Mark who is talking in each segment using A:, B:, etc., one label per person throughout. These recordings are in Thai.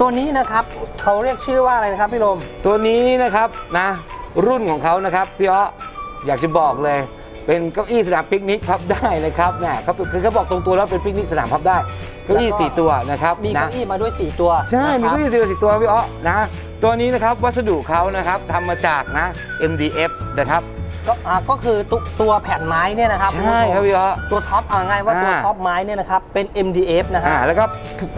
A: ตัวนี้นะครับเขาเรียกชื่อว่าอะไรนะครับพี่ลม
B: ตัวนี้นะครับนะ รุ่นของเขานะครับพี่อ้ออยากจะบอกเลย เป็นเก้าอี้สนามปิกนิกพับได้นะครับเนี่ยเขาคือเขาบอกตรงตัวแล้วเป็นปิกนิกสนามพับได้เก้าอี้
A: แล้วก็
B: สี่ตัวนะครับ
A: มี
B: นะ
A: เก้าอี้มาด้วย 4 ตัว
B: ใช่ มี
A: นะครับ
B: เก้าอี้สี่ตัวสี่ตัวพี่อ้อนะ ตัวนี้นะครับวัสดุเขานะครับทำมาจากนะ MDF นะครับ
A: ก็อ่าก็คือตัวตัวแผ่นไม้เนี่ยนะครับ
B: ใช่ครับพี่อ้อ
A: ตัวท็อปเอาง่ายว่าตัว
B: อ่า
A: ท็อปไม้เนี่ยนะครับเป็น MDF นะฮะ
B: อ่าแล้วก็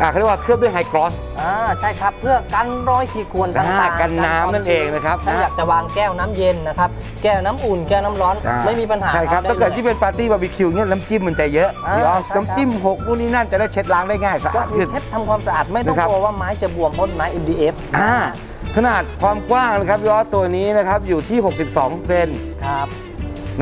B: อ่าเขาเรียกว่าเคลือบด้วยไฮกรอส
A: อ่าใช่ครับเพื่อกันรอยขีดข่วนต่างๆ
B: กันน้ำนั่นเองนะครับ
A: ถ้าอยากจะวางแก้วน้ำเย็นนะครับแก้วน้ำอุ่นแก้วน้ำร้อน
B: อ่า
A: ไม่มีปัญหา
B: ใช่ครับ
A: ได้
B: ถ้าเกิด
A: ลย
B: ที่เป็นปาร์ตี้บาร์บีคิวเงี้ยน้ำจิ้มมันจะเยอะ
A: อ่า
B: พี่อ้อ
A: ใช่ครับ
B: น้ำจิ้มหกนู่นนี่นั่นจะได้เช็ดล้างได้ง่ายสะ
A: ก็
B: อาด
A: คือ
B: ขึ้น
A: เช็ดทำความสะอาดไม่ต้อง
B: นะครับ
A: กลัวว่าไม้จะบวมเพราะไม้ MDF
B: อ่า ขนาดความกว้างนะครับพี่อ้อตัวนี้นะครับอยู่ที่ 62 เซน
A: ครับ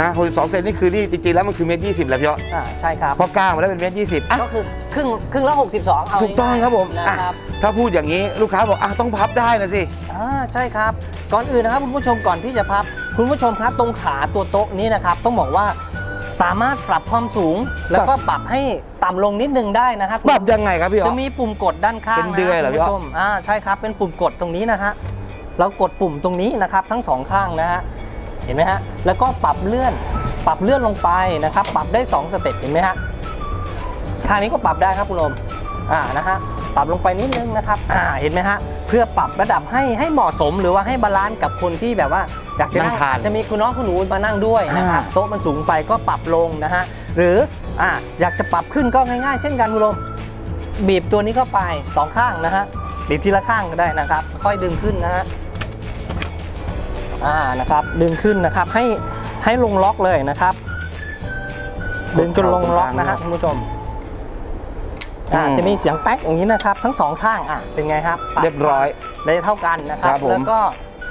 B: นะ62เซนนี่คือนี่จริงๆแล้วมันคือเมตร20แล้วพี่อ้อ
A: อ่าใช่ครับ
B: พอกลางมาแล้วเป็นเมตร20อะ
A: ก็คือครึ่งครึ่งละ62 เอา
B: ถูกต้องครับผม
A: นะ
B: อะ
A: ครับ
B: ถ้าพูดอย่างนี้ลูกค้าบอกอะต้องพับได้นะสิ
A: อ่าใช่ครับ ก่อนอื่นนะครับคุณผู้ชมก่อนที่จะพับ คุณผู้ชมครับตรงขาตัวโต๊ะนี้นะครับ ต้องบอกว่าสามารถปรับความสูง แล้วก็ปรับให้ต่ำลงนิดนึงได้นะครับ
B: ปรับยังไงครับพี่อ้
A: จะ
B: อ
A: มีปุ่มกดด้านข้าง
B: เป็นเดือยเหรอ
A: นะค
B: พี่
A: บ
B: อ๊อฟ
A: คุณผู้ชมอ่าใช่ครับ เป็นปุ่มกดตรงนี้นะฮะ เรากดปุ่มตรงนี้นะครับทั้งสองข้างนะฮะเห็นไหมฮะแล้วก็ปรับเลื่อนปรับเลื่อนลงไปนะครับ ปรับได้สองสเต็ปเห็นไหมฮะทางนี้ก็ปรับได้ครับคุณลมอ่านะฮะปรับลงไปนิดนึงนะครับอ่าเห็นไหมฮะเพื่อปรับระดับให้ให้เหมาะสมหรือว่าให้บาลานซ์กับคนที่แบบว่าอยากจะนั่ง
B: นั่งทาน
A: อาจจะมีคุณน้องคุณหนูมานั่งด้วยนะครับ
B: อ่า
A: โต๊ะมันสูงไปก็ปรับลงนะฮะหรืออ่าอยากจะปรับขึ้นก็ง่ายๆ เช่นกันคุณลมบีบตัวนี้เข้าไปสองข้างนะฮะบีบทีละข้างก็ได้นะครับ ค่อยดึงขึ้นนะฮะ อ่านะครับ ดึงขึ้นนะครับให้ให้ลงล็อกเลยนะครับ ดึงจนลงล็อกนะฮะคุณผู้ชมอ่า
B: อืม
A: จะมีเสียงแป๊กอย่างนี้นะครับ ทั้งสองข้างอะเป็นไงครับป
B: เรียบร้อย
A: ได้เท่ากันนะครับ
B: ครับผม
A: แล้วก็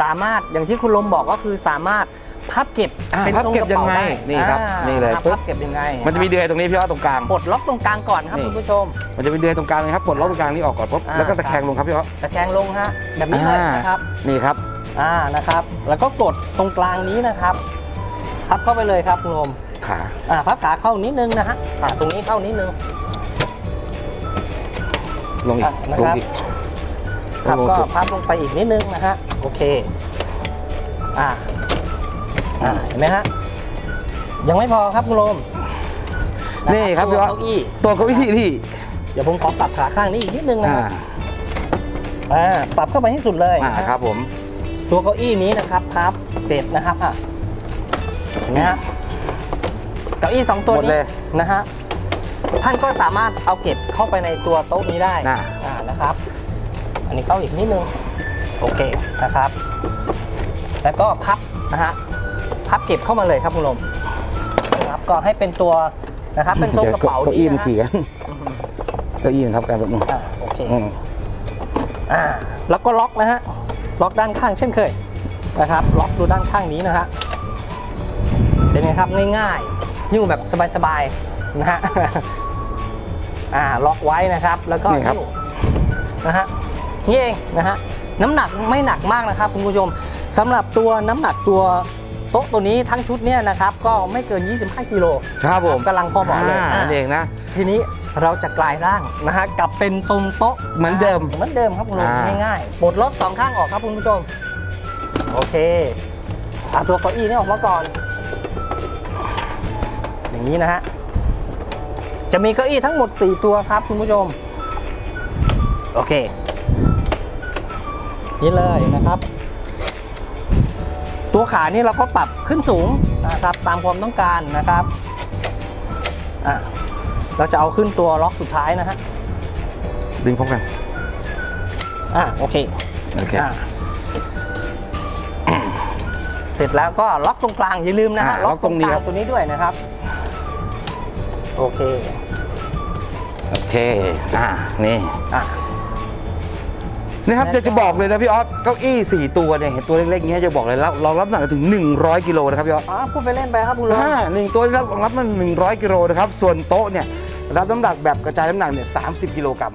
A: สามารถอย่างที่คุณลมบอกก็คือสามารถพับเก็บ
B: อ่า
A: เป็น
B: พับ
A: ทรง
B: เก็
A: ก
B: บ
A: ระเป๋า
B: ยังไง
A: ได้
B: นี่ครับ
A: อ่า
B: นี่เลย
A: ครับ
B: ปึ๊บ
A: พับเก็บยังไง
B: มันจะมีเดือยตรงนี้พี่อ้อตรงกลาง
A: ปลดล็อกตรงกลางก่อนครับ
B: นี่
A: คุณผู้ชม
B: มันจะมีเดือยตรงกลางนะครับปลดล็อกตรงกลางนี้ออกก่อนปุ๊บ
A: อ่า
B: แล้วก็ตะแคงลงครับพี่อ้อ
A: ตะแคงลงฮะแบบนี้เลย
B: อ่าน
A: นะครับ
B: นี่ครับ
A: อ่านะครับ แล้วก็กดตรงกลางนี้นะครับพับเข้าไปเลยครับคุณโอม
B: ขา
A: อ่าพับขาเข้านิดนึงนะฮะอ่าตรงนี้เข้านิดนึง
B: ลงอีก
A: อะนะ
B: ลง
A: ครับ
B: อีก
A: ครับ
B: ลง
A: ก็
B: สุด
A: พับลงไปอีกนิดนึงนะฮะโอเคอ่าอ่าเห็นไหมฮะยังไม่พอครับคุณโอมะ
B: นี่ครับ
A: ตั
B: พี่
A: ว
B: อ้อ
A: เก้าอี้
B: ตัวเก้าอี้นี่
A: เดี๋ยวผมขอปรับขาข้างนี้อีกนิดนึงนะ
B: อ่า
A: ฮะอ่าปรับเข้าไปให้สุดเลย
B: อ่า
A: นะฮะ
B: ครับผม
A: ตัวเก้าอี้นี้นะครับพับเสร็จนะครับอะเห็นไหมฮะเก้าอี้สองตัว
B: หมดเล
A: นี้
B: ย
A: นะฮะท่านก็สามารถเอาเก็บเข้าไปในตัวโต๊ะนี้ได้
B: น่ะ
A: อ่านะครับ อันนี้เข้าอีกนิดนึงโอเคนะครับ แล้วก็พับนะฮะพับเก็บเข้ามาเลยครับคุณลมนะครับก็ให้เป็นตัวนะครับเป็นทรงกระเป๋า
B: เก้าอี้
A: นี้
B: มัน
A: นะ
B: เขีย
A: ฮะ
B: นเก้าอี้มันทับกันแบบนี้
A: อ่าโอเค
B: อืม
A: อ่าแล้วก็ล็อกนะฮะ ล็อกด้านข้างเช่นเคยนะครับ ล็อกดูด้านข้างนี้นะฮะเป็นไงครับง่ายๆหิ้วแบบสบายๆนะฮะอ่าล็อกไว้นะครับแล้วก็
B: นี่ครับ
A: หิ้วนะฮะนี่เองนะฮะน้ำหนักไม่หนักมากนะครับคุณผู้ชมสำหรับตัวน้ำหนักตัว โต๊ะตัวนี้ทั้งชุดเนี่ยนะครับก็ไม่เกิน 25 กิโล
B: ครับผม
A: กำลังพอเหมาะเลยาอ่า
B: นั่นเองนะ
A: ทีนี้เราจะกลายร่างนะฮะกลับเป็นทรงโต๊ะ
B: เหมือนเดิม
A: เหมือนเดิมครับคุณลุง
B: อ่า
A: ง่ายๆปลดล็อกสองข้างออกครับคุณผู้ชม โอเคเอาตัวเก้าอี้นี่ออกมาก่อน อย่างนี้นะฮะจะมีเก้าอี้ทั้งหมด 4 ตัวครับคุณผู้ชม โอเค นี่เลยนะครับ ตัวขานี่เราก็ปรับขึ้นสูงนะครับตามความต้องการนะครับอะเราจะเอาขึ้นตัวล็อกสุดท้ายนะฮะ
B: ดึงพร้อมกัน
A: อะโอเค
B: โอเค
A: อะเสร็จแล้วก็ล็อกตรงกลางอย่าลืมนะฮะ
B: อ่าล็อกตรงนี้ครับ
A: ตัวนี้ด้วยนะครับ โอเค
B: โอเคอ่านี่
A: อะ
B: นะครับ
A: แล้วก็
B: จะจะบอกเลยนะพี่ออสเก้าอี้4ตัวเนี่ยเห็นตัวเล็กๆเงี้ยจะบอกเลยเราเรารับน้ำหนักถึง 100กิโลนะครับพี่ออส
A: อ๋อพูดไปเล่นไปครับคุณลุง
B: อ่าหนึ่งตัวรับรับมัน100กิโลนะครับส่วนโต๊ะเนี่ยรับน้ำหนักแบบกระจายน้ำหนักเนี่ย30 กิโลกรัม